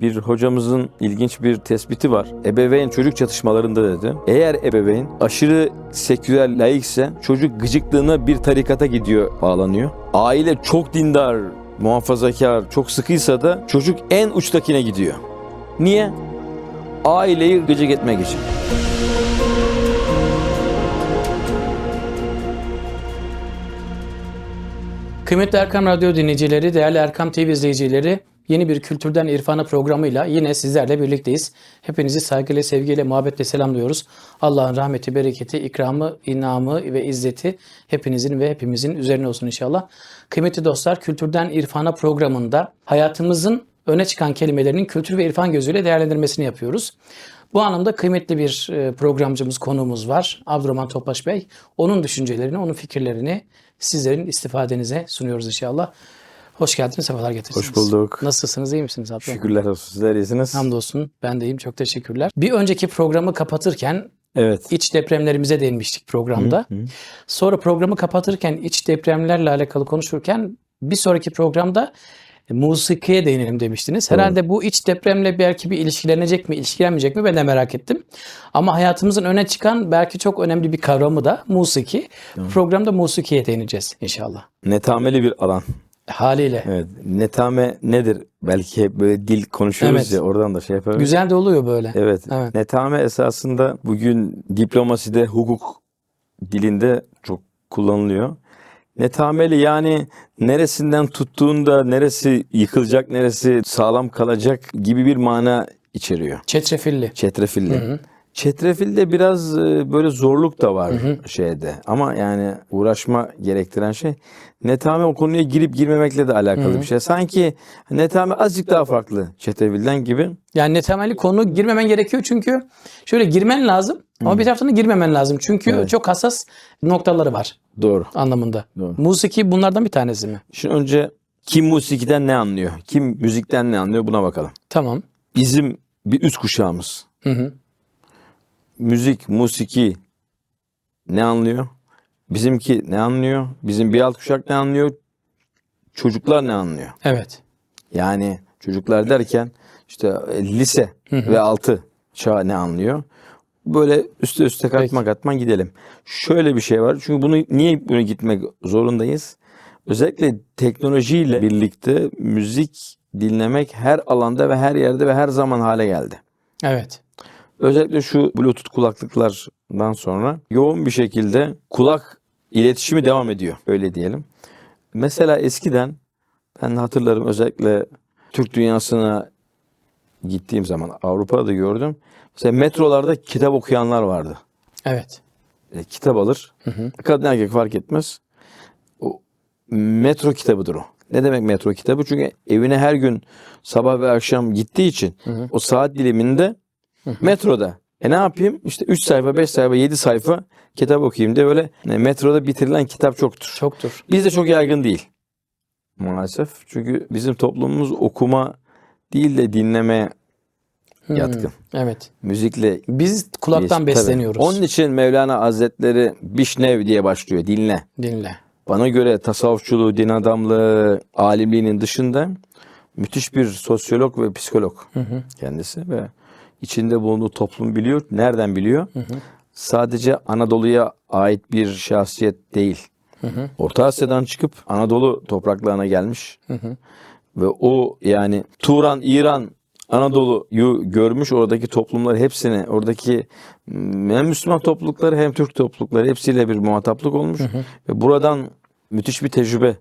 Bir hocamızın ilginç bir tespiti var. Ebeveyn çocuk çatışmalarında dedi. Eğer ebeveyn aşırı seküler laikse çocuk gıcıklığına bir tarikata gidiyor, bağlanıyor. Aile çok dindar, muhafazakar, çok sıkıysa da çocuk en uçtakine gidiyor. Niye? Aileyi gıcık etmek için. Kıymetli Erkam Radyo dinleyicileri, değerli Erkam TV izleyicileri, yeni bir Kültürden İrfana programıyla yine sizlerle birlikteyiz. Hepinizi saygıyla, sevgiyle, muhabbetle selamlıyoruz. Allah'ın rahmeti, bereketi, ikramı, inamı ve izzeti hepinizin ve hepimizin üzerine olsun inşallah. Kıymetli dostlar, Kültürden İrfana programında hayatımızın öne çıkan kelimelerinin kültür ve irfan gözüyle değerlendirmesini yapıyoruz. Bu anlamda kıymetli bir e, programcımız, konuğumuz var. Abdurrahman Topaş Bey. Onun düşüncelerini, onun fikirlerini sizlerin istifadenize sunuyoruz inşallah. Hoş geldiniz, sefalar getirdiniz. Hoş bulduk. Nasılsınız, iyi misiniz Abdurrahman? Şükürler olsun. Sizler iyisiniz. Hamdolsun, ben de iyiyim. Çok teşekkürler. Bir önceki programı kapatırken Evet. iç depremlerimize değinmiştik programda. Sonra programı kapatırken iç depremlerle alakalı konuşurken bir sonraki programda musikiye değinelim demiştiniz. Herhalde bu iç depremle belki bir ilişkilenecek mi, ilişkilenmeyecek mi ben de merak ettim. Ama hayatımızın öne çıkan belki çok önemli bir kavramı da musiki. Programda musikiye değineceğiz inşallah. Netameli bir alan. Haliyle. Evet. Netame nedir? Belki böyle dil konuşuyoruz Evet. ya oradan da şey yapıyoruz. Güzel de oluyor böyle. Evet. Evet. Netame esasında bugün diplomaside, hukuk dilinde çok kullanılıyor. Netameli yani neresinden tuttuğunda neresi yıkılacak, neresi sağlam kalacak gibi bir mana içeriyor. Çetrefilli. Çetrefilli. Çetrefilde biraz e, böyle zorluk da var şeyde. Ama yani uğraşma gerektiren şey. Netame o konuya girip girmemekle de alakalı bir şey. Sanki netame azıcık daha farklı çetrefilden gibi. Yani ne temelli konu girmemen gerekiyor çünkü şöyle girmen lazım ama bir taraftan da girmemen lazım. Çünkü Evet. çok hassas noktaları var Doğru. anlamında. Doğru. Musiki bunlardan bir tanesi mi? Şimdi önce kim musikiden ne anlıyor? Kim müzikten ne anlıyor? Buna bakalım. Tamam. Bizim bir üst kuşağımız. Hı hı. Müzik, musiki ne anlıyor? Bizimki ne anlıyor? Bizim bir alt kuşak ne anlıyor? Çocuklar ne anlıyor? Evet. Yani çocuklar derken işte e, lise ve altı çağ ne anlıyor? Böyle üste üste katma katma gidelim. Şöyle bir şey var. Çünkü bunu niye bunu gitmek zorundayız? Özellikle teknolojiyle birlikte müzik dinlemek her alanda ve her yerde ve her zaman hale geldi. Evet. Özellikle şu Bluetooth kulaklıklardan sonra yoğun bir şekilde kulak iletişimi devam ediyor. Öyle diyelim. Mesela eskiden ben hatırlarım özellikle Türk dünyasına gittiğim zaman Avrupa'da da gördüm. Mesela metrolarda kitap okuyanlar vardı. Evet. E, kitap alır. Kadın erkek fark etmez. O metro kitabıdır o. Ne demek metro kitabı? Çünkü evine her gün sabah ve akşam gittiği için o saat diliminde metroda. E ne yapayım? İşte 3 sayfa, 5 sayfa, 7 sayfa kitap okuyayım diye böyle e, metroda bitirilen kitap çoktur. Çoktur. Bizde çok yaygın değil. Maalesef. Çünkü bizim toplumumuz okuma değil de dinleme yatkın. Evet. Müzikle Biz kulaktan Tabii. besleniyoruz. Onun için Mevlana Hazretleri Bişnev diye başlıyor. Dinle. Dinle. Bana göre tasavvufçuluğu, din adamlığı, alimliğinin dışında müthiş bir sosyolog ve psikolog kendisi ve içinde bulunduğu toplum biliyor. Nereden biliyor? Sadece Anadolu'ya ait bir şahsiyet değil. Orta Asya'dan çıkıp Anadolu topraklarına gelmiş. Ve o yani Turan, İran, Anadolu'yu görmüş oradaki toplumları hepsini, oradaki m, hem Müslüman toplulukları hem Türk toplulukları hepsiyle bir muhataplık olmuş. Ve buradan müthiş bir tecrübe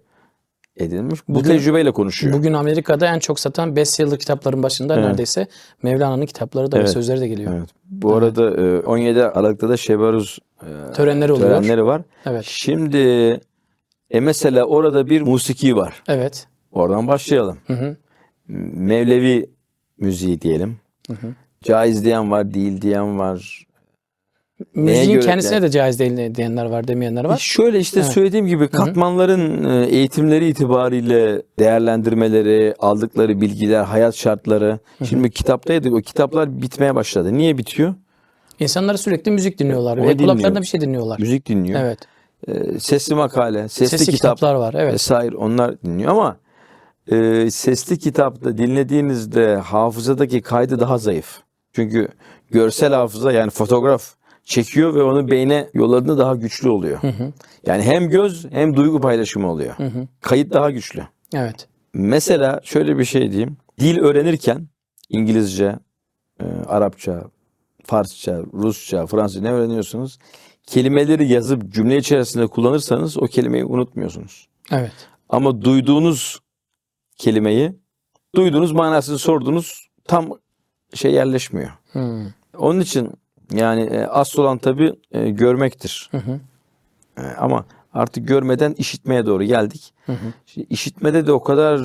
edinmiş. Bu Bugün- tecrübeyle konuşuyor. Bugün Amerika'da en çok satan bestseller kitapların başında neredeyse Mevlana'nın kitapları da ve Evet. sözleri de geliyor. Evet. Bu arada e, 17 Aralık'ta da Şebaruz e, Törenleri oluyor. törenleri var. Evet. Şimdi e mesela orada bir musiki var. Evet. Oradan başlayalım. Hı hı. Mevlevi müziği diyelim. Caiz diyen var, değil diyen var. Müziğin göre- kendisine de caiz değil diyenler var, demeyenler var. Şöyle işte söylediğim gibi katmanların e, eğitimleri itibariyle değerlendirmeleri, aldıkları bilgiler, hayat şartları. Şimdi kitaptaydık. O kitaplar bitmeye başladı. Niye bitiyor? İnsanlar sürekli müzik dinliyorlar ve dinliyor. kulaklarında bir şey dinliyorlar. Müzik dinliyor. Evet. E, sesli makale, sesli, Sesli kitap kitaplar var. Evet. vesaire onlar dinliyor ama e, sesli kitapta dinlediğinizde hafızadaki kaydı daha zayıf. Çünkü görsel hafıza yani fotoğraf çekiyor ve onu beyne yolladığında daha güçlü oluyor. Yani hem göz hem duygu paylaşımı oluyor. Kayıt daha güçlü. Evet. Mesela şöyle bir şey diyeyim. Dil öğrenirken İngilizce, e, Arapça, Farsça, Rusça, Fransızca ne öğreniyorsunuz? Kelimeleri yazıp cümle içerisinde kullanırsanız o kelimeyi unutmuyorsunuz. Evet. Ama duyduğunuz kelimeyi, duyduğunuz manasını sorduğunuz tam şey yerleşmiyor. Hmm. Onun için yani e, asıl olan tabii e, görmektir. hı. E, ama artık görmeden işitmeye doğru geldik. Şimdi işitmede de o kadar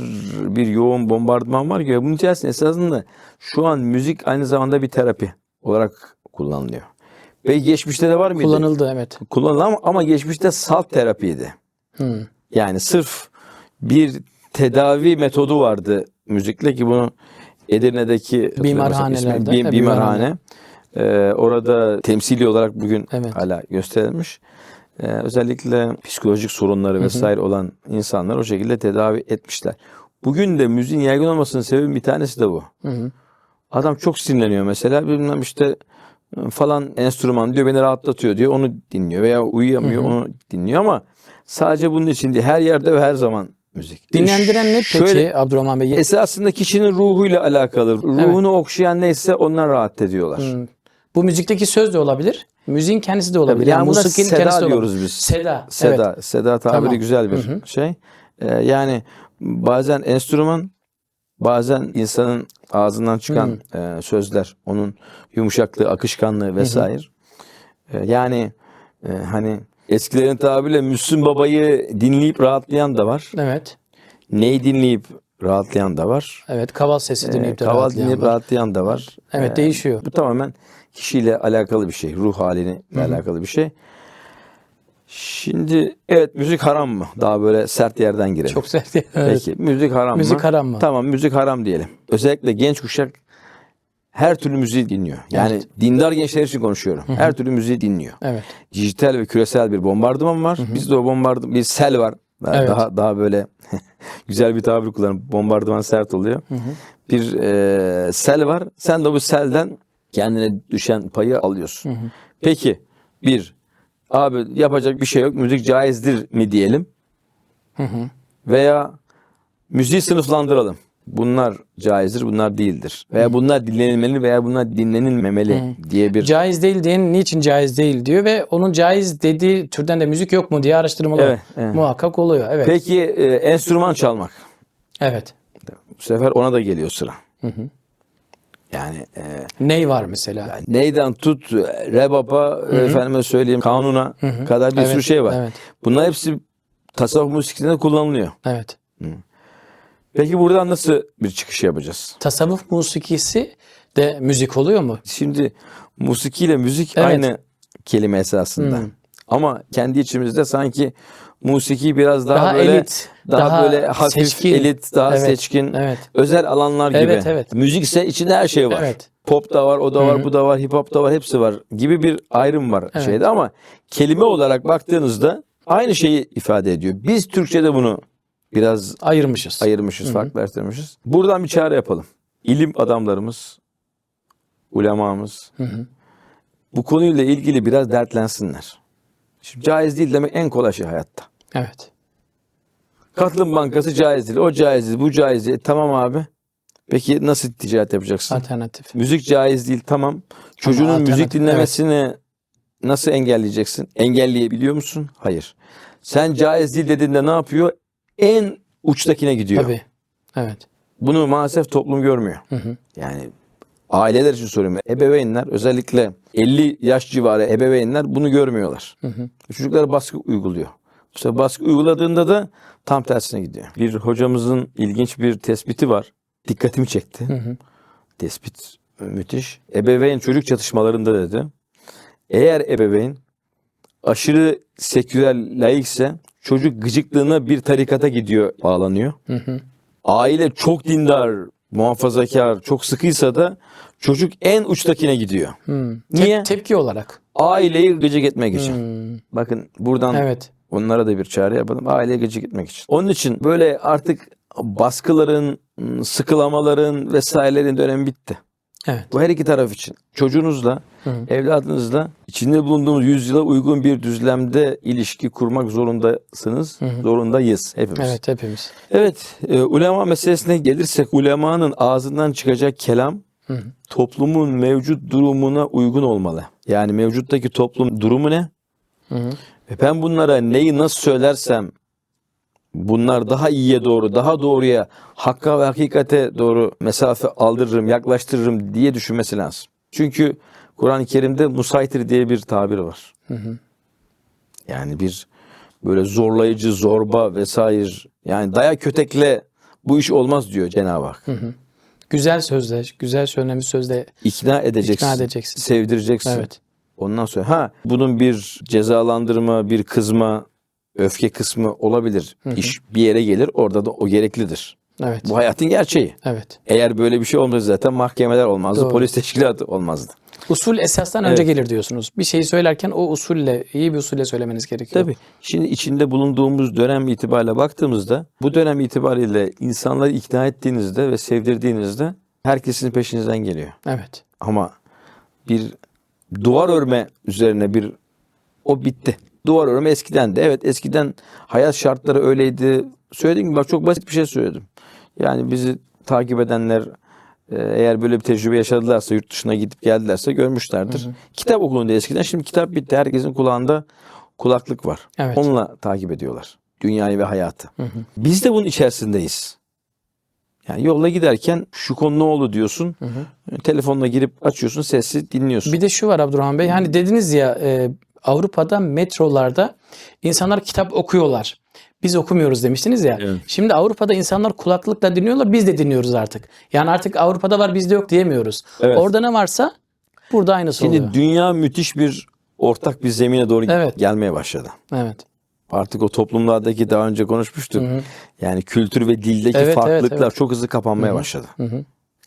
bir yoğun bombardıman var ki bunun içerisinde esasında şu an müzik aynı zamanda bir terapi olarak kullanılıyor. Ve geçmişte de var mıydı? Kullanıldı evet. Kullanılan ama, ama geçmişte salt terapiydi. Hmm. Yani sırf bir tedavi metodu vardı müzikle ki bunu Edirne'deki Bimarhanelerde, ismi, ha, bir, bimarhane. Ee, orada temsili olarak bugün Evet. hala gösterilmiş. Ee, özellikle psikolojik sorunları vesaire olan insanlar o şekilde tedavi etmişler. Bugün de müziğin yaygın olmasının sebebi bir tanesi de bu. Hı hı. Adam çok sinirleniyor mesela bilmem işte e, falan enstrüman diyor beni rahatlatıyor diyor onu dinliyor veya uyuyamıyor onu dinliyor ama sadece bunun için değil her yerde ve her zaman müzik. Dinlendiren ne peki Şöyle, Abdurrahman Bey? esasında kişinin ruhuyla alakalı. Ruhunu okşayan neyse onlar rahat ediyorlar. Hmm. Bu müzikteki söz de olabilir. Müziğin kendisi de olabilir. Tabii, yani buna musikinin seda kendisi de diyoruz biz. Seda. Seda, Evet. seda tabiri Tamam. güzel bir şey. Ee, yani bazen enstrüman, bazen insanın ağzından çıkan e, sözler, onun yumuşaklığı, akışkanlığı vesaire. Ee, yani e, hani eskilerin tabiriyle Müslüm Baba'yı dinleyip rahatlayan da var. Evet. Neyi dinleyip rahatlayan da var. Evet. Kaval sesi dinleyip de Kaval rahatlayan dinleyip var. rahatlayan da var. Evet Ee, değişiyor. Bu tamamen kişiyle alakalı bir şey. Ruh haliyle alakalı bir şey. Şimdi evet müzik haram mı? Daha böyle sert yerden girelim. Çok sert. Evet. Peki müzik haram mı? Müzik haram mı? Tamam müzik haram diyelim. Özellikle genç kuşak her türlü müziği dinliyor. Yani Evet. dindar gençler için konuşuyorum. Her türlü müziği dinliyor. Evet. Dijital ve küresel bir bombardıman var. Bizde o bombardıman bir sel var. Daha Evet. daha, daha böyle güzel bir tabir kullanıp bombardıman sert oluyor. Bir e, sel var. Sen de bu selden kendine düşen payı alıyorsun. Peki bir abi yapacak bir şey yok. Müzik caizdir mi diyelim? Veya müziği sınıflandıralım. Bunlar caizdir, bunlar değildir. Veya bunlar dinlenilmeli veya bunlar dinlenilmemeli diye bir Caiz değil diyen niçin caiz değil diyor ve onun caiz dediği türden de müzik yok mu diye araştırmalar Evet, evet. muhakkak oluyor. Evet. Peki e, enstrüman çalmak. Evet. Bu sefer ona da geliyor sıra. Yani e, Ney var mesela? yani neyden tut rebaba efendime söyleyeyim kanuna kadar bir Evet, sürü şey var. evet. Bunlar hepsi tasavvuf musikisinde kullanılıyor. Evet. Peki buradan nasıl bir çıkış yapacağız? Tasavvuf musikisi de müzik oluyor mu? Şimdi musikiyle müzik Evet. aynı kelime esasında. Ama kendi içimizde sanki musiki biraz daha, Daha böyle elit, daha, daha böyle hafif seçkin. elit, daha Evet, seçkin, evet. özel alanlar gibi. Evet, evet. Müzik ise içinde her şey var. Evet. Pop da var, o da var, bu da var, hip hop da var, hepsi var gibi bir ayrım var şeyde ama kelime olarak baktığınızda aynı şeyi ifade ediyor. Biz Türkçe'de bunu biraz Ayırmışız. ayırmışız, farklılaştırmışız. Buradan bir çağrı yapalım. İlim adamlarımız, ulemamız bu konuyla ilgili biraz dertlensinler. Şimdi caiz değil demek en kolay şey hayatta. Evet. Katılım bankası caiz değil, o caiz değil, bu caiz değil. Tamam abi. Peki nasıl ticaret yapacaksın? Alternatif. Müzik caiz değil tamam. Çocuğunun alternatif, müzik dinlemesini nasıl engelleyeceksin? Engelleyebiliyor musun? Hayır. Sen caiz değil dediğinde ne yapıyor? En uçtakine gidiyor. Tabii. Evet. Bunu maalesef toplum görmüyor. Yani aileler için soruyorum. Ebeveynler özellikle 50 yaş civarı ebeveynler bunu görmüyorlar. Çocuklara baskı uyguluyor. İşte baskı uyguladığında da tam tersine gidiyor. Bir hocamızın ilginç bir tespiti var. Dikkatimi çekti. Tespit müthiş. Ebeveyn çocuk çatışmalarında dedi. Eğer ebeveyn aşırı seküler laikse çocuk gıcıklığına bir tarikata gidiyor, bağlanıyor. Aile çok dindar, muhafazakar, çok sıkıysa da çocuk en uçtakine gidiyor. Niye? Tep- tepki olarak. Aileyi gıcık etmek için. Bakın buradan Evet. Onlara da bir çare yapalım. Aileye gıcık etmek için. Onun için böyle artık baskıların, sıkılamaların vesairelerin dönemi bitti. Evet. Bu her iki taraf için. Çocuğunuzla, evladınızla içinde bulunduğumuz yüzyıla uygun bir düzlemde ilişki kurmak zorundasınız. Zorundayız hepimiz. Evet hepimiz. Evet, e, ulema meselesine gelirsek ulemanın ağzından çıkacak kelam toplumun mevcut durumuna uygun olmalı. Yani mevcuttaki toplum durumu ne? Ve ben bunlara neyi nasıl söylersem bunlar daha iyiye doğru, daha doğruya, hakka ve hakikate doğru mesafe aldırırım, yaklaştırırım diye düşünmesi lazım. Çünkü Kur'an-ı Kerim'de musaytir diye bir tabir var. Yani bir böyle zorlayıcı, zorba vesaire yani dayak kötekle bu iş olmaz diyor Cenab-ı Hak. Güzel sözle, güzel söylenmiş sözle İkna edeceksin. İkna edeceksin. Sevdireceksin. Evet. Ondan sonra ha bunun bir cezalandırma, bir kızma, öfke kısmı olabilir. İş bir yere gelir orada da o gereklidir. Evet. Bu hayatın gerçeği. Evet. Eğer böyle bir şey olmasaydı zaten mahkemeler olmazdı, Doğru. polis teşkilatı olmazdı. Usul esasdan önce gelir diyorsunuz. Bir şeyi söylerken o usulle, iyi bir usulle söylemeniz gerekiyor. Tabii. Şimdi içinde bulunduğumuz dönem itibariyle baktığımızda bu dönem itibariyle insanları ikna ettiğinizde ve sevdirdiğinizde herkesin peşinizden geliyor. Evet. Ama bir duvar örme üzerine bir o bitti. Duvar örme eskiden de. Evet eskiden hayat şartları öyleydi. Söylediğim gibi bak çok basit bir şey söyledim. Yani bizi takip edenler e, eğer böyle bir tecrübe yaşadılarsa yurt dışına gidip geldilerse görmüşlerdir. Kitap okulunda eskiden şimdi kitap bitti. Herkesin kulağında kulaklık var. Evet. Onunla takip ediyorlar. Dünyayı ve hayatı. Biz de bunun içerisindeyiz. Yani yolda giderken şu konu ne oldu diyorsun. Telefonla girip açıyorsun sessiz dinliyorsun. Bir de şu var Abdurrahman Bey. Hani dediniz ya e, Avrupa'da metrolarda insanlar kitap okuyorlar. Biz okumuyoruz demiştiniz ya. Evet. Şimdi Avrupa'da insanlar kulaklıkla dinliyorlar. Biz de dinliyoruz artık. Yani artık Avrupa'da var bizde yok diyemiyoruz. Evet. Orada ne varsa burada aynısı Şimdi oluyor. dünya müthiş bir ortak bir zemine doğru Evet. gelmeye başladı. Evet. Artık o toplumlardaki daha önce konuşmuştuk. Yani kültür ve dildeki Evet, evet, farklılıklar evet. çok hızlı kapanmaya başladı.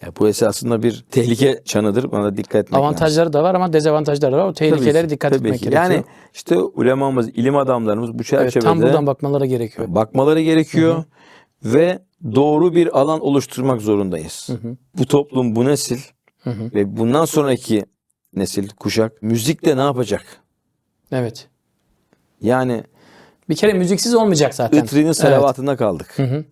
Ya bu esasında bir tehlike çanıdır. Bana dikkat etmek lazım. Avantajları da var ama dezavantajları da var. O tehlikelere Tabii ki, dikkat tabii etmek ki. gerekiyor. Yani işte ulemamız, ilim adamlarımız bu evet, çerçevede tam buradan bakmaları gerekiyor. bakmaları gerekiyor ve doğru bir alan oluşturmak zorundayız. Bu toplum, bu nesil ve bundan sonraki nesil, kuşak müzikle ne yapacak? Evet. Yani Bir kere müziksiz olmayacak zaten. Itri'nin salavatında kaldık. hı.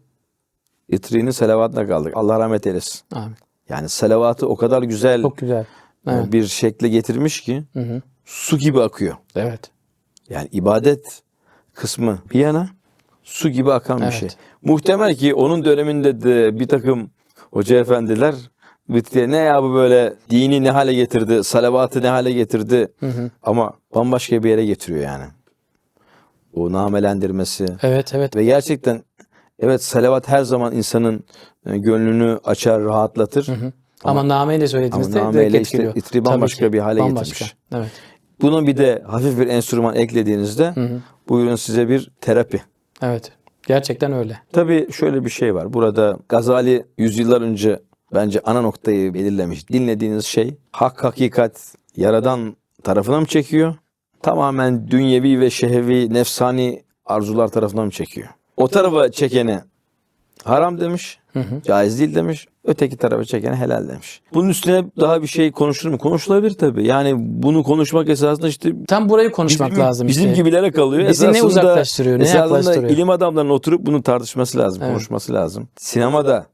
Itri'nin salavatına kaldık. Allah rahmet eylesin. Amin. Yani salavatı o kadar güzel Çok güzel. Evet. bir şekle getirmiş ki su gibi akıyor. Evet. Yani ibadet kısmı bir yana su gibi akan bir Evet. şey. Muhtemel ki onun döneminde de bir takım hoca efendiler Itri'ye ne ya bu böyle dini ne hale getirdi, salavatı ne hale getirdi ama bambaşka bir yere getiriyor yani. O namelendirmesi, Evet evet. Ve gerçekten evet salavat her zaman insanın e, gönlünü açar, rahatlatır. Ama, nameyle söylediğinizde Ama direkt nameyle işte etkiliyor. itri Tabii ki. bir hale Bambaşka. getirmiş. Evet. Buna bir de hafif bir enstrüman eklediğinizde buyurun size bir terapi. Evet. Gerçekten öyle. Tabii şöyle bir şey var. Burada Gazali yüzyıllar önce bence ana noktayı belirlemiş. Dinlediğiniz şey hak, hakikat, yaradan tarafına mı çekiyor? Tamamen dünyevi ve şehvi, nefsani arzular tarafına mı çekiyor? O tarafa çekene haram demiş, caiz değil demiş. Öteki tarafa çekene helal demiş. Bunun üstüne daha bir şey konuşulur mu? Konuşulabilir tabii. Yani bunu konuşmak esasında işte Tam burayı konuşmak bizim, lazım bizim işte. gibilere kalıyor. Bizi ne Esasında- uzaklaştırıyor, ne yaklaştırıyor? ilim adamlarının oturup bunu tartışması lazım, konuşması lazım. Sinemada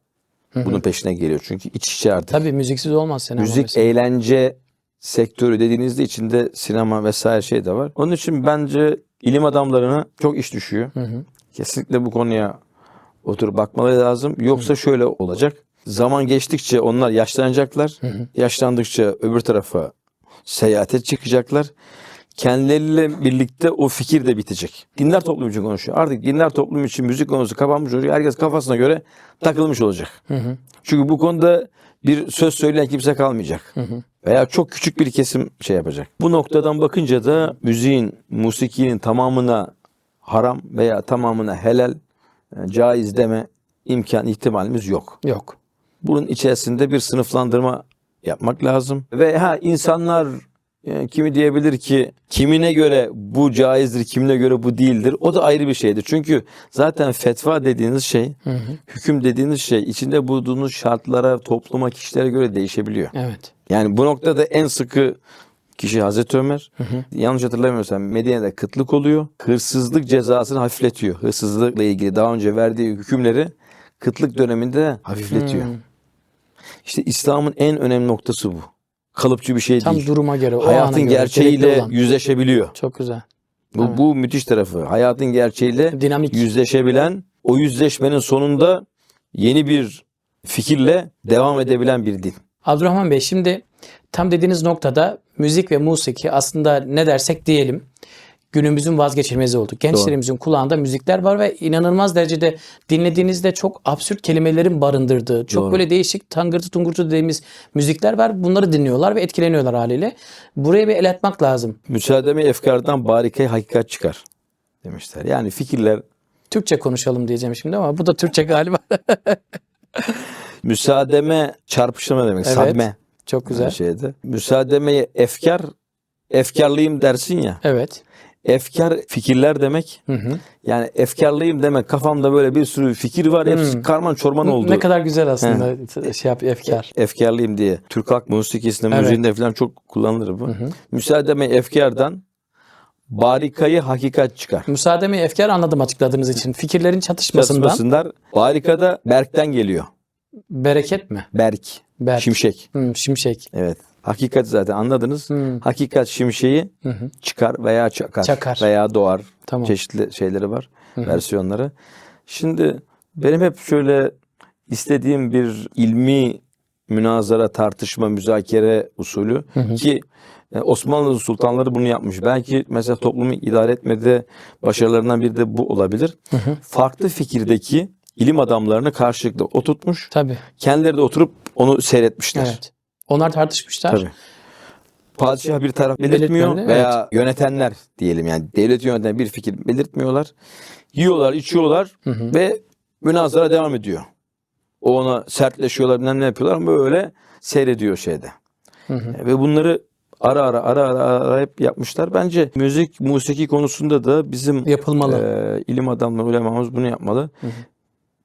bunun peşine geliyor çünkü iç içe artık. Tabii müziksiz olmaz sinema Müzik, mesela. eğlence sektörü dediğinizde içinde sinema vesaire şey de var. Onun için bence ilim adamlarına çok iş düşüyor. Kesinlikle bu konuya oturup bakmaları lazım. Yoksa şöyle olacak. Zaman geçtikçe onlar yaşlanacaklar. Yaşlandıkça öbür tarafa seyahate çıkacaklar. Kendileriyle birlikte o fikir de bitecek. Dinler toplum için konuşuyor. Artık dinler toplum için müzik konusu kapanmış olacak. Herkes kafasına göre takılmış olacak. Çünkü bu konuda bir söz söyleyen kimse kalmayacak. Veya çok küçük bir kesim şey yapacak. Bu noktadan bakınca da müziğin, musikinin tamamına haram veya tamamına helal, e, caiz deme imkan ihtimalimiz yok. Yok. Bunun içerisinde bir sınıflandırma yapmak lazım. Ve ha insanlar Yani kimi diyebilir ki kimine göre bu caizdir, kimine göre bu değildir. O da ayrı bir şeydir. Çünkü zaten fetva dediğiniz şey, hüküm dediğiniz şey içinde bulunduğunuz şartlara, topluma, kişilere göre değişebiliyor. Evet. Yani bu noktada en sıkı kişi Hazreti Ömer. Yanlış hatırlamıyorsam Medine'de kıtlık oluyor. Hırsızlık cezasını hafifletiyor. Hırsızlıkla ilgili daha önce verdiği hükümleri kıtlık döneminde hafifletiyor. İşte İslam'ın en önemli noktası bu. Kalıpçı bir şey Tam değil. duruma göre, o Hayatın göre, gerçeğiyle yüzleşebiliyor. Çok güzel. Bu, bu müthiş tarafı. Hayatın gerçeğiyle Dinamik. yüzleşebilen, o yüzleşmenin sonunda yeni bir fikirle devam edebilen bir din. Abdurrahman Bey şimdi tam dediğiniz noktada müzik ve musiki aslında ne dersek diyelim günümüzün vazgeçilmezi oldu. Gençlerimizin kulağında müzikler var ve inanılmaz derecede dinlediğinizde çok absürt kelimelerin barındırdığı, çok Doğru. böyle değişik tangırtı tungurtu dediğimiz müzikler var. Bunları dinliyorlar ve etkileniyorlar haliyle. Buraya bir el atmak lazım. Müsaademe efkardan barikayı hakikat çıkar demişler. Yani fikirler Türkçe konuşalım diyeceğim şimdi ama bu da Türkçe galiba. müsaademe çarpışma demek. Evet. Sadme çok güzel. şeyde. Müsaademeye efkar efkarlıyım dersin ya. Evet. Efkar fikirler demek. Hı hı. Yani efkarlıyım demek kafamda böyle bir sürü fikir var. Hepsi karman çorman oldu. Ne kadar güzel aslında şey yap efkar. efkarlıyım diye. Türk halk musikisinde, Evet. müziğinde falan çok kullanılır bu. Müsaademe efkardan barikayı hakikat çıkar. Müsaademi efkar anladım açıkladığınız için. Fikirlerin çatışmasından Çatışmasınlar. Barikada Berk'ten geliyor. bereket mi? Berk. Berk. Şimşek. Hı, şimşek. Evet. Hakikat zaten anladınız. Hı. Hakikat şimşeği Hı hı. çıkar veya çakar. Çakar. Veya doğar. Tamam. Çeşitli şeyleri var. Versiyonları. Şimdi benim hep şöyle istediğim bir ilmi münazara, tartışma, müzakere usulü ki e, Osmanlı sultanları bunu yapmış. Belki mesela toplumu idare etmede başarılarından biri de bu olabilir. Farklı fikirdeki ilim adamlarını karşılıklı oturtmuş. Tabii. Kendileri de oturup onu seyretmişler. Evet. Onlar tartışmışlar. Tabii. Padişah bir taraf belirtmiyor veya yönetenler diyelim yani devleti yöneten bir fikir belirtmiyorlar. Yiyorlar, içiyorlar ve münazara devam ediyor. O ona sertleşiyorlar, bilmem ne yapıyorlar ama böyle seyrediyor şeyde. Ve bunları ara ara ara ara, ara hep yapmışlar. Bence müzik, musiki konusunda da bizim Yapılmalı. e, ilim adamları, ulemamız bunu yapmalı.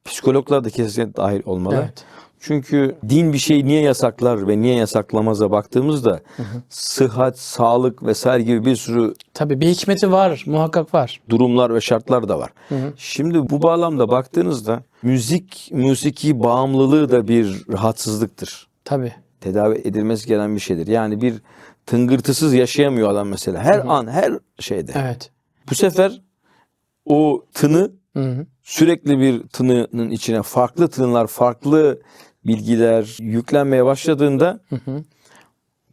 Psikologlar da kesinlikle dahil olmalı. Evet. Çünkü din bir şeyi niye yasaklar ve niye yasaklamaz'a baktığımızda sıhhat, sağlık vesaire gibi bir sürü Tabii bir hikmeti var. Muhakkak var. durumlar ve şartlar da var. Şimdi bu bağlamda baktığınızda müzik, musiki bağımlılığı da bir rahatsızlıktır. Tabii. Tedavi edilmesi gereken bir şeydir. Yani bir tıngırtısız yaşayamıyor adam mesela. Her an, her şeyde. Evet. Bu sefer o tını Hı hı. sürekli bir tınının içine farklı tınılar, farklı bilgiler yüklenmeye başladığında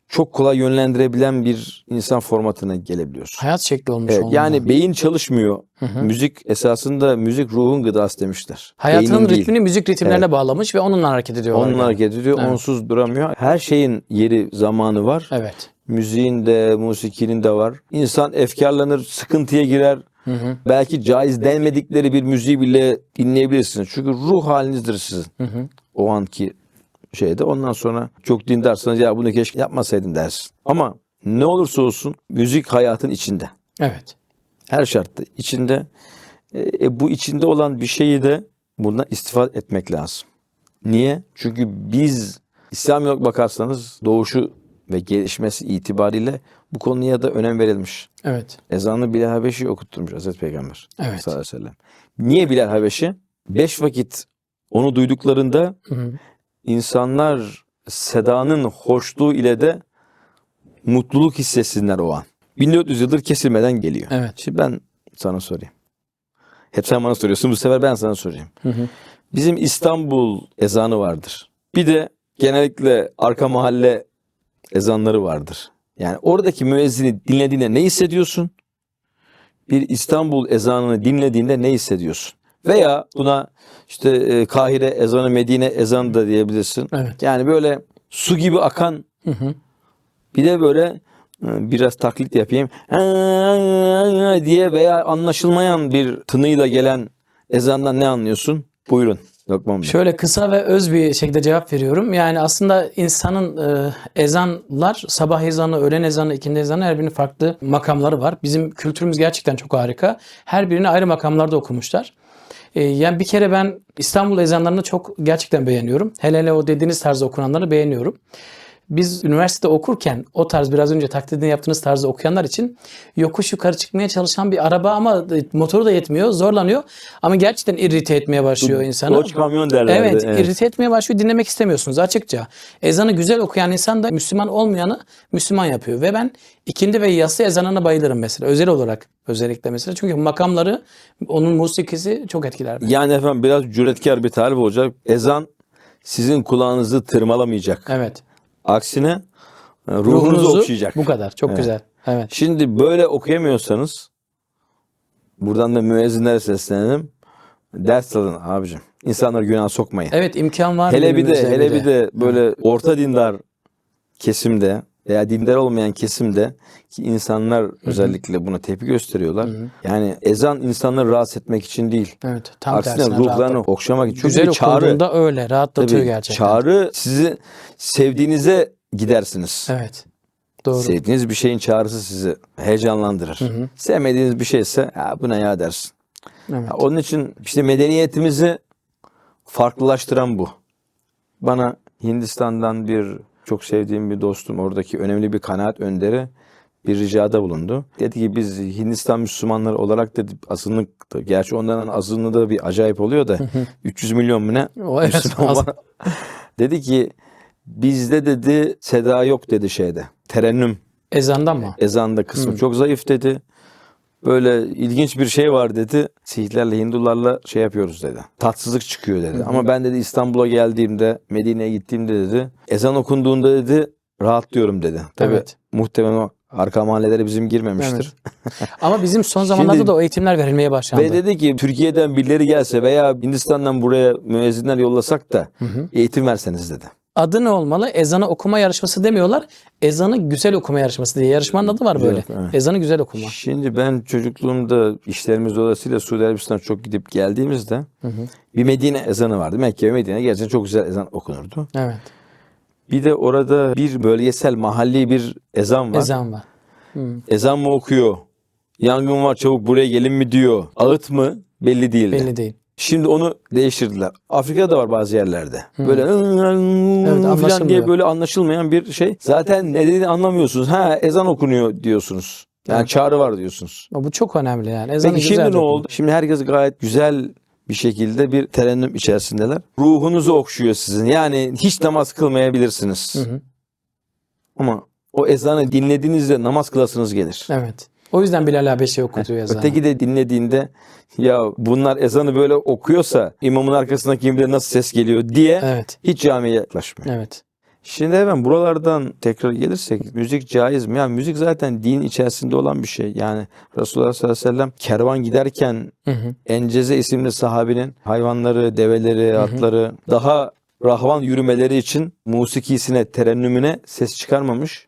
çok kolay yönlendirebilen bir insan formatına gelebiliyorsun. Hayat şekli olmuş Evet, yani beyin çalışmıyor. Müzik esasında müzik ruhun gıdası demişler. Hayatının Beynin değil. ritmini müzik ritimlerine bağlamış ve onunla hareket ediyor. Onunla hareket ediyor, Evet. onsuz duramıyor. Her şeyin yeri, zamanı var. Evet. Müziğin de, musikinin de var. İnsan efkarlanır, sıkıntıya girer. Belki caiz denmedikleri bir müziği bile dinleyebilirsiniz. Çünkü ruh halinizdir sizin. O anki şeyde. Ondan sonra çok dindarsınız ya bunu keşke yapmasaydım dersin. Ama ne olursa olsun müzik hayatın içinde. Evet. Her şartta içinde. E, bu içinde olan bir şeyi de bundan istifade etmek lazım. Niye? Çünkü biz İslam yok bakarsanız doğuşu ve gelişmesi itibariyle bu konuya da önem verilmiş. Evet. Ezanı Bilal Habeşi okutturmuş Hazreti Peygamber Evet. sallallahu aleyhi ve sellem. Niye Bilal Habeşi? Beş vakit onu duyduklarında Hı hı. insanlar sedanın hoşluğu ile de mutluluk hissetsinler o an. 1400 yıldır kesilmeden geliyor. Evet. Şimdi ben sana sorayım. Hep sen bana soruyorsun. Bu sefer ben sana sorayım. Bizim İstanbul ezanı vardır. Bir de genellikle arka mahalle ezanları vardır. Yani oradaki müezzini dinlediğinde ne hissediyorsun? Bir İstanbul ezanını dinlediğinde ne hissediyorsun? Veya buna işte e, Kahire ezanı, Medine ezanı da diyebilirsin. Evet. Yani böyle su gibi akan Hı hı. bir de böyle e, biraz taklit yapayım diye veya anlaşılmayan bir tınıyla gelen ezandan ne anlıyorsun? Buyurun. Lokman Bey. Şöyle kısa ve öz bir şekilde cevap veriyorum. Yani aslında insanın e, ezanlar, sabah ezanı, öğlen ezanı, ikindi ezanı her birinin farklı makamları var. Bizim kültürümüz gerçekten çok harika. Her birini ayrı makamlarda okumuşlar. E, yani bir kere ben İstanbul ezanlarını çok gerçekten beğeniyorum. Hele hele o dediğiniz tarzda okunanları beğeniyorum. Biz üniversitede okurken o tarz biraz önce taklidini yaptığınız tarzda okuyanlar için yokuş yukarı çıkmaya çalışan bir araba ama motoru da yetmiyor, zorlanıyor. Ama gerçekten irrite etmeye başlıyor insanı. Doç kamyon derlerdi. Evet, irrite etmeye başlıyor. Dinlemek istemiyorsunuz açıkça. Ezanı güzel okuyan insan da Müslüman olmayanı Müslüman yapıyor. Ve ben ikindi ve yatsı ezanına bayılırım mesela. Özel olarak özellikle mesela. Çünkü makamları, onun musikisi çok etkiler. beni. Yani efendim biraz cüretkar bir tarif olacak. Ezan sizin kulağınızı tırmalamayacak. Evet. Aksine e, ruhunuzu, okşayacak. Bu kadar. Çok Evet. güzel. Evet. Şimdi böyle okuyamıyorsanız buradan da müezzinlere seslenelim. Ders alın abicim. İnsanları günah sokmayın. Evet imkan var. hele bir de hele bir bir de böyle orta dindar kesimde veya dindar olmayan kesimde ki insanlar özellikle buna tepki gösteriyorlar. Yani ezan insanları rahatsız etmek için değil. Evet. Tam Aksine tersine ruhlarını rahatlat- okşamak için. Çünkü Güzel bir çağrı. öyle rahatlatıyor Tabii, gerçekten. Çağrı sizi sevdiğinize gidersiniz. Evet. Doğru. Sevdiğiniz bir şeyin çağrısı sizi heyecanlandırır. Sevmediğiniz bir şeyse ya bu ne ya dersin. Evet. Ya onun için işte medeniyetimizi farklılaştıran bu. Bana Hindistan'dan bir çok sevdiğim bir dostum oradaki önemli bir kanaat önderi bir ricada bulundu. Dedi ki biz Hindistan Müslümanları olarak dedi azınlık gerçi onların azınlığı da bir acayip oluyor da 300 milyon mu ne O Müslüman var. dedi ki bizde dedi seda yok dedi şeyde. Terennüm Ezandan mı? ezanda kısmı çok zayıf dedi. Böyle ilginç bir şey var dedi. Sihlerle Hindularla şey yapıyoruz dedi. Tatsızlık çıkıyor dedi. Ama ben dedi İstanbul'a geldiğimde, Medine'ye gittiğimde dedi. Ezan okunduğunda dedi rahatlıyorum dedi. Tabii Evet. muhtemelen arka mahallelere bizim girmemiştir. Ama bizim son zamanlarda Şimdi- da o eğitimler verilmeye başlandı. Ve dedi ki Türkiye'den birileri gelse veya Hindistan'dan buraya müezzinler yollasak da eğitim verseniz dedi. Adı ne olmalı? Ezanı okuma yarışması demiyorlar. Ezanı güzel okuma yarışması diye. Yarışmanın adı var böyle. Evet. Ezanı güzel okuma. Şimdi ben çocukluğumda işlerimiz dolayısıyla Suudi Arabistan'a çok gidip geldiğimizde bir Medine ezanı vardı. Mekke ve Medine gerçekten çok güzel ezan okunurdu. Evet. Bir de orada bir bölgesel mahalli bir ezan var. Ezan var. Ezan mı okuyor? Yangın var çabuk buraya gelin mi diyor. Ağıt mı? Belli değildi. Belli değil. Şimdi onu değiştirdiler. Afrika'da var bazı yerlerde. Böyle falan anlaşılmıyor. diye böyle anlaşılmayan bir şey. Zaten ne dediğini anlamıyorsunuz. Ha ezan okunuyor diyorsunuz. Yani çağrı var diyorsunuz. Bu çok önemli yani. Ezanı Peki şimdi ne oldu? Şimdi herkes gayet güzel bir şekilde bir terennüm içerisindeler. Ruhunuzu okşuyor sizin. Yani hiç namaz kılmayabilirsiniz. hı. Ama o ezanı dinlediğinizde namaz kılasınız gelir. Evet. O yüzden Bilal Habeşi okutuyor ezanı. Öteki de dinlediğinde ya bunlar ezanı böyle okuyorsa imamın arkasındaki kim bilir nasıl ses geliyor diye Evet. hiç camiye yaklaşmıyor. Evet. Şimdi hemen buralardan tekrar gelirsek müzik caiz mi? Yani müzik zaten din içerisinde olan bir şey. Yani Resulullah sallallahu aleyhi ve sellem kervan giderken Hı hı. Enceze isimli sahabinin hayvanları, develeri, atları daha rahvan yürümeleri için musikisine, terennümüne ses çıkarmamış.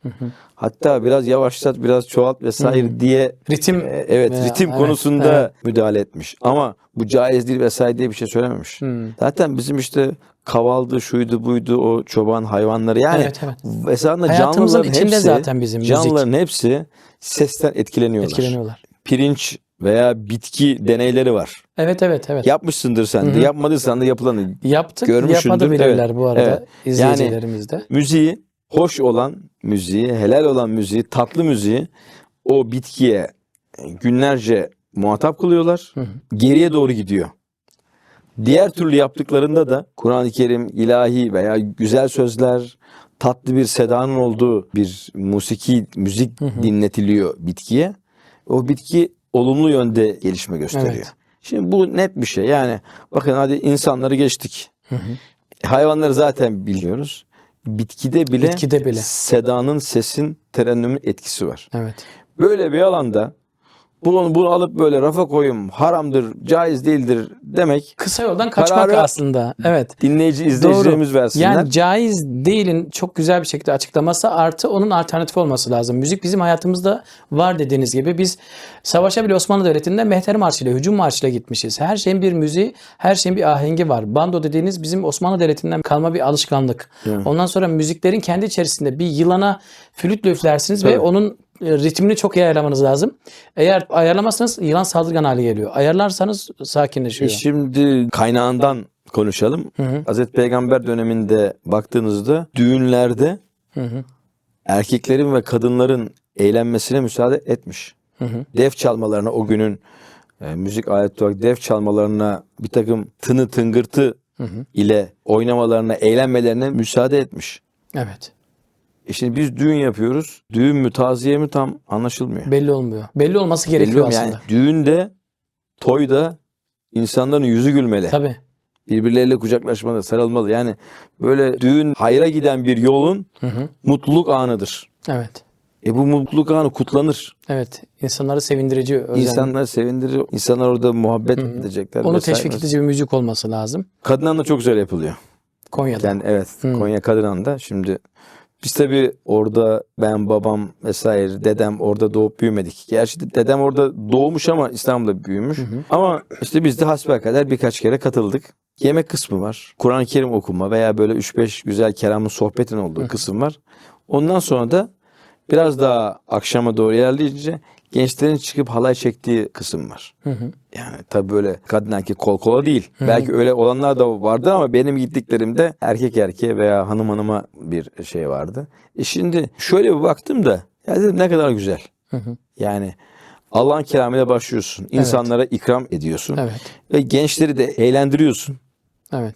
Hatta biraz yavaşlat, biraz çoğalt vesaire diye Ritim. e, evet veya- ritim evet, konusunda evet. müdahale etmiş. Ama bu caiz değil vesaire diye bir şey söylememiş. Hmm. Zaten bizim işte kavaldı, şuydu, buydu o çoban hayvanları yani Evet, evet. esasında Hayatımızın canlıların hepsi, zaten bizim müzik. canlıların hepsi sesten etkileniyorlar. Etkileniyorlar. Pirinç veya bitki deneyleri var. Evet evet evet. Yapmışsındır sen de. Yapmadıysan da yapılanı. Yaptık. Görmüşsündür. Yapmadı bilirler Evet, bu arada evet. izleyicilerimiz de. Müziği, hoş olan müziği, helal olan müziği, tatlı müziği o bitkiye günlerce muhatap kılıyorlar. Geriye doğru gidiyor. Diğer türlü yaptıklarında da Kur'an-ı Kerim, ilahi veya güzel sözler, tatlı bir sedanın olduğu bir musiki, müzik dinletiliyor bitkiye. O bitki olumlu yönde gelişme gösteriyor. Evet. Şimdi bu net bir şey. Yani bakın hadi insanları geçtik. Hayvanları zaten biliyoruz. Bitkide bile, Bitkide bile. sedanın, sesin, terennümün etkisi var. Evet. Böyle bir alanda bunu, bunu alıp böyle rafa koyayım, haramdır, caiz değildir demek Kısa yoldan kaçmak Kararı- aslında. Evet. dinleyici izleyicilerimiz versinler. Yani caiz değilin çok güzel bir şekilde açıklaması artı onun alternatifi olması lazım. Müzik bizim hayatımızda var dediğiniz gibi. Biz savaşa bile Osmanlı Devleti'nde mehter marşıyla, hücum marşıyla gitmişiz. Her şeyin bir müziği, her şeyin bir ahengi var. Bando dediğiniz bizim Osmanlı Devleti'nden kalma bir alışkanlık. Ondan sonra müziklerin kendi içerisinde bir yılana flütle üflersiniz ve Tabii. onun e, ritmini çok iyi ayarlamanız lazım. Eğer ayarlamazsanız yılan saldırgan hale geliyor. Ayarlarsanız sakinleşiyor. E Şimdi kaynağından konuşalım. Hazreti Peygamber döneminde baktığınızda düğünlerde erkeklerin ve kadınların eğlenmesine müsaade etmiş. Def çalmalarına o günün e, müzik aleti olarak def çalmalarına bir takım tını tıngırtı ile oynamalarına, eğlenmelerine müsaade etmiş. Evet. E şimdi biz düğün yapıyoruz. Düğün mü taziye mi tam anlaşılmıyor. Belli olmuyor. Belli olması gerekiyor Biliyorum aslında. yani düğünde, toyda insanların yüzü gülmeli. Tabii. Birbirleriyle kucaklaşmalı, sarılmalı. Yani böyle düğün hayra giden bir yolun mutluluk anıdır. Evet. E bu mutluluk anı kutlanır. Evet. İnsanları sevindirici özen. İnsanları sevindirir. İnsanlar orada muhabbet edecekler. Onu vesaire. teşvik edici bir müzik olması lazım. Kadınlarla çok güzel yapılıyor. Konya'da. Yani evet Konya Kadınan'da şimdi biz tabii orada ben babam vesaire dedem orada doğup büyümedik. Gerçi dedem orada doğmuş ama İstanbul'da büyümüş. Ama işte biz de hasbelkader birkaç kere katıldık. Yemek kısmı var. Kur'an-ı Kerim okuma veya böyle 3-5 güzel kelamın sohbetin olduğu kısım var. Ondan sonra da biraz daha akşama doğru ilerleyince gençlerin çıkıp halay çektiği kısım var. Yani tabii böyle kadın erkek kol kola değil. Belki öyle olanlar da vardı ama benim gittiklerimde erkek erkeğe veya hanım hanıma bir şey vardı. E şimdi şöyle bir baktım da ya dedim ne kadar güzel. Yani Allah'ın kelamıyla başlıyorsun. İnsanlara ikram ediyorsun. Evet. Ve gençleri de eğlendiriyorsun. Evet.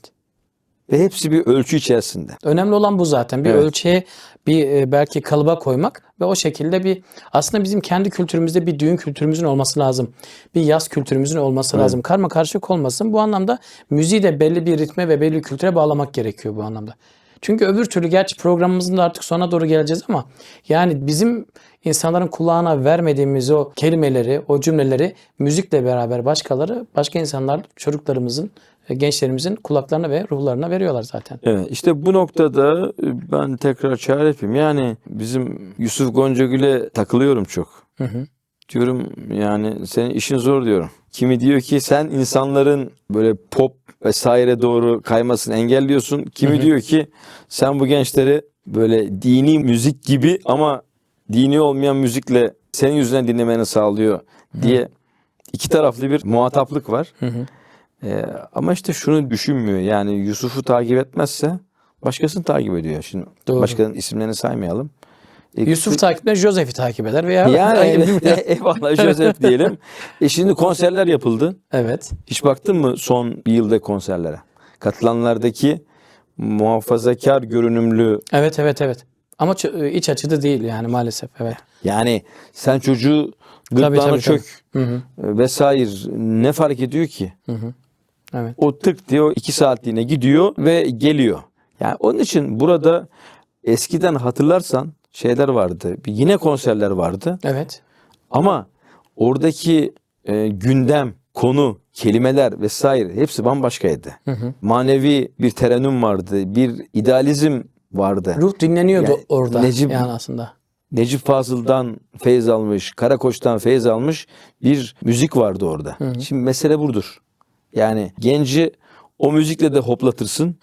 Ve hepsi bir ölçü içerisinde. Önemli olan bu zaten. Bir Evet. ölçüye bir e, belki kalıba koymak ve o şekilde bir aslında bizim kendi kültürümüzde bir düğün kültürümüzün olması lazım. Bir yaz kültürümüzün olması lazım. Karma karışık olmasın. Bu anlamda müziği de belli bir ritme ve belli bir kültüre bağlamak gerekiyor bu anlamda. Çünkü öbür türlü gerçi programımızın da artık sona doğru geleceğiz ama yani bizim insanların kulağına vermediğimiz o kelimeleri, o cümleleri müzikle beraber başkaları, başka insanlar çocuklarımızın, gençlerimizin kulaklarına ve ruhlarına veriyorlar zaten. Evet işte bu noktada e, ben tekrar çağrı yapayım. Yani bizim Yusuf Goncagül'e takılıyorum çok. Diyorum yani senin işin zor diyorum. Kimi diyor ki sen insanların böyle pop vesaire doğru kaymasını engelliyorsun. Kimi diyor ki sen bu gençleri böyle dini müzik gibi ama dini olmayan müzikle senin yüzünden dinlemeni sağlıyor diye iki taraflı bir muhataplık var. Ee, ama işte şunu düşünmüyor. Yani Yusuf'u takip etmezse başkasını takip ediyor. Şimdi Doğru. başkanın isimlerini saymayalım. E, Yusuf takip eder, Joseph'i takip eder veya yani evet, eyvallah Joseph diyelim. E şimdi konserler yapıldı. evet. Hiç baktın mı son bir yılda konserlere? Katılanlardaki muhafazakar görünümlü Evet evet evet. Ama e, iç açıda değil yani maalesef. Evet. yani sen çocuğu Tabii, gırtlağına tabii, çök Hı hı. e, vesaire ne fark ediyor ki? Evet. O tık diyor iki saatliğine gidiyor ve geliyor. Yani onun için burada eskiden hatırlarsan şeyler vardı. Bir Yine konserler vardı. Evet. Ama oradaki e, gündem, konu, kelimeler vesaire hepsi bambaşkaydı. Manevi bir terennüm vardı, bir idealizm vardı. Ruh dinleniyordu Yani orada Necip- yani aslında. Necip Fazıl'dan feyz almış, Karakoç'tan feyz almış bir müzik vardı orada. Şimdi mesele budur. Yani genci o müzikle de hoplatırsın,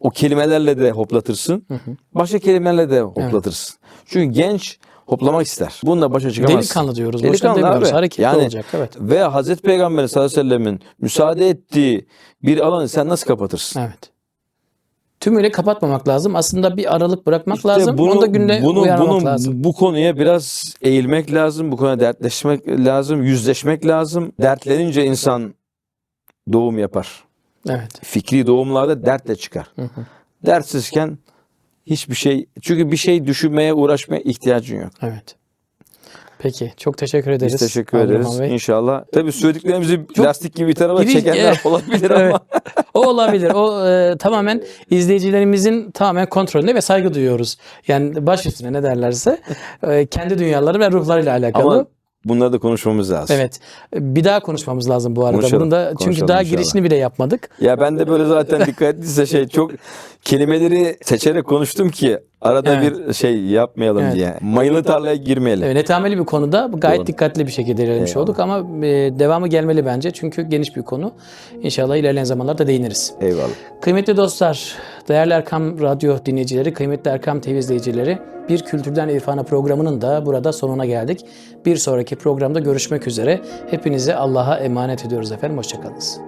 o kelimelerle de hoplatırsın, başka kelimelerle de hoplatırsın. Çünkü genç hoplamak ister. Bununla başa çıkamaz. Delikanlı diyoruz. Delikanlı abi. Hareketli Yani olacak. Evet. Ve Hazreti Peygamber sallallahu aleyhi ve sellemin müsaade ettiği bir alanı sen nasıl kapatırsın? Evet. Tümüyle kapatmamak lazım. Aslında bir aralık bırakmak İşte lazım. bunu, Onu da günde bunu, uyarmak bunu- lazım. Bu konuya biraz eğilmek lazım. Bu konuya dertleşmek lazım. Yüzleşmek lazım. Dertlenince insan doğum yapar. Evet. Fikri doğumlarda dertle çıkar. Dertsizken hiçbir şey çünkü bir şey düşünmeye uğraşmaya ihtiyacın yok. Evet. Peki. Çok teşekkür ederiz. Biz teşekkür Abdurrahman ederiz. Bey. İnşallah. Tabii söylediklerimizi lastik gibi bir tarafa Giriş- çekenler olabilir Evet. ama O olabilir. O e, tamamen izleyicilerimizin tamamen kontrolünde ve saygı duyuyoruz. Yani baş üstüne ne derlerse e, kendi dünyaları ve ruhlarıyla alakalı. Ama bunları da konuşmamız lazım. Evet. Bir daha konuşmamız lazım bu arada. Konuşalım, Bunun da çünkü konuşalım daha inşallah. girişini bile yapmadık. Ya ben de böyle zaten dikkat ettiyse şey çok kelimeleri seçerek konuştum ki arada Evet. bir şey yapmayalım Evet. diye. Mayılı tarlaya girmeyelim. Evet, netameli bir konuda gayet Doğru. dikkatli bir şekilde ilerlemiş Eyvallah. olduk ama e, devamı gelmeli bence. Çünkü geniş bir konu. İnşallah ilerleyen zamanlarda değiniriz. Eyvallah. Kıymetli dostlar, değerli Erkam Radyo dinleyicileri, kıymetli Erkam TV izleyicileri, Bir Kültürden İrfana programının da burada sonuna geldik. Bir sonraki programda görüşmek üzere. Hepinizi Allah'a emanet ediyoruz efendim. Hoşçakalınız.